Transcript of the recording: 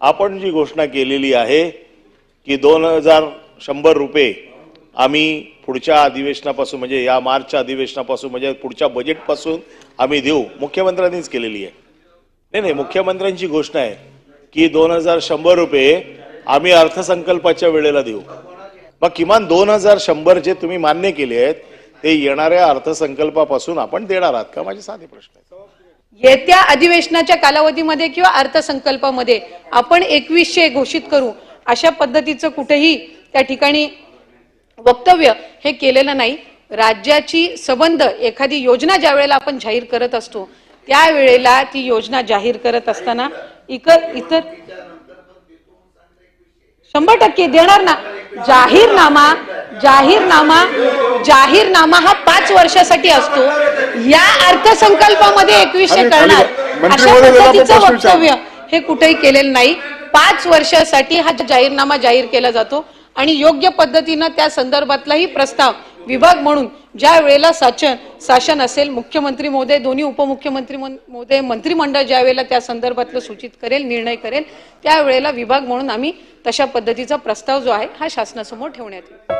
आपण जी घोषणा केलेली आहे की दोन हजार शंभर रुपये आम्ही पुढच्या अधिवेशनापासून म्हणजे या मार्चच्या अधिवेशनापासून म्हणजे पुढच्या बजेटपासून आम्ही देऊ. मुख्यमंत्र्यांनीच केलेली आहे. नाही नाही मुख्यमंत्र्यांची घोषणा आहे की दोन हजार शंभर रुपये आम्ही अर्थसंकल्पाच्या वेळेला देऊ. मग किमान दोन हजार शंभर जे तुम्ही मान्य केले आहेत ते येणाऱ्या अर्थसंकल्पापासून आपण देणार आहात का? माझे साधे प्रश्न आहेत. येत्या अधिवेशनाच्या कालावधीमध्ये किंवा अर्थसंकल्पामध्ये आपण एकवीसशे घोषित करू अशा पद्धतीचं कुठेही त्या ठिकाणी वक्तव्य हे केलेलं नाही. राज्याची संबंध एखादी योजना ज्या वेळेला आपण जाहीर करत असतो त्यावेळेला ती योजना जाहीर करत असताना इक इतर शंभर टक्के देणार ना? जाहीरनामा जाहीरनामा जाहीरनामा हा पाच वर्षासाठी असतो. या अर्थसंकल्पामध्ये एकवीसशे करणार. अशा पद्धतीचं. वक्तव्य हे कुठेही केलेलं नाही. पाच वर्षासाठी हा जाहीरनामा जाहीर केला जातो आणि योग्य पद्धतीनं त्या संदर्भातलाही प्रस्ताव विभाग म्हणून ज्या वेळेला शासन शासन असेल मुख्यमंत्री महोदय दोन्ही उपमुख्यमंत्री महोदय मंत्रिमंडळ ज्या वेळेला त्या संदर्भातलं सूचित करेल निर्णय करेल त्यावेळेला विभाग म्हणून आम्ही तशा पद्धतीचा प्रस्ताव जो आहे हा शासनासमोर ठेवण्यात येईल.